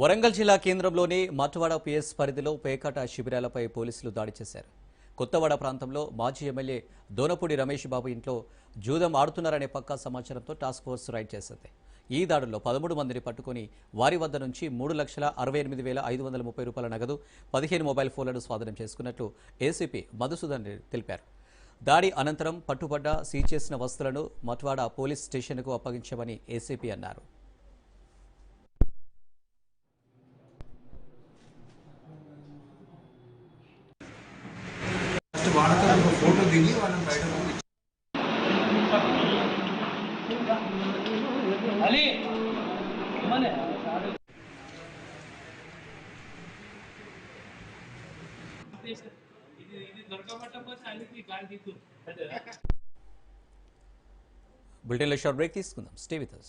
వరంగల్ జిల్లా కేంద్రంలోని మట్టువాడ పిఎస్ పరిధిలో పేకాట శిబిరాలపై పోలీసులు దాడి చేశారు. కొత్తవాడ ప్రాంతంలో మాజీ ఎమ్మెల్యే దోనపూడి రమేష్ బాబు ఇంట్లో జూదం ఆడుతున్నారనే పక్కా సమాచారంతో టాస్క్ ఫోర్స్ రైడ్ చేసింది. ఈ దాడుల్లో పదమూడు మందిని పట్టుకుని వారి వద్ద నుంచి మూడు లక్షల అరవై ఎనిమిది వేల ఐదు వందల ముప్పై రూపాయల నగదు పదిహేను మొబైల్ ఫోన్లను స్వాధీనం చేసుకున్నట్లు ఏసీపీ మధుసూదన్ రెడ్డి తెలిపారు. దాడి అనంతరం పట్టుబడ్డ సీజ్ చేసిన వస్తువులను మట్వాడ పోలీస్ స్టేషన్కు అప్పగించామని ఏసీపీ అన్నారు. ఒక ఫోటో దిగి వాళ్ళని బయట అలీ మనే ఇది ఇది దొరకబట్టకపోతే అలికి గాలి దిక్కు బులెటిన్లో షార్ట్ బ్రేక్ తీసుకుందాం. Stay with us.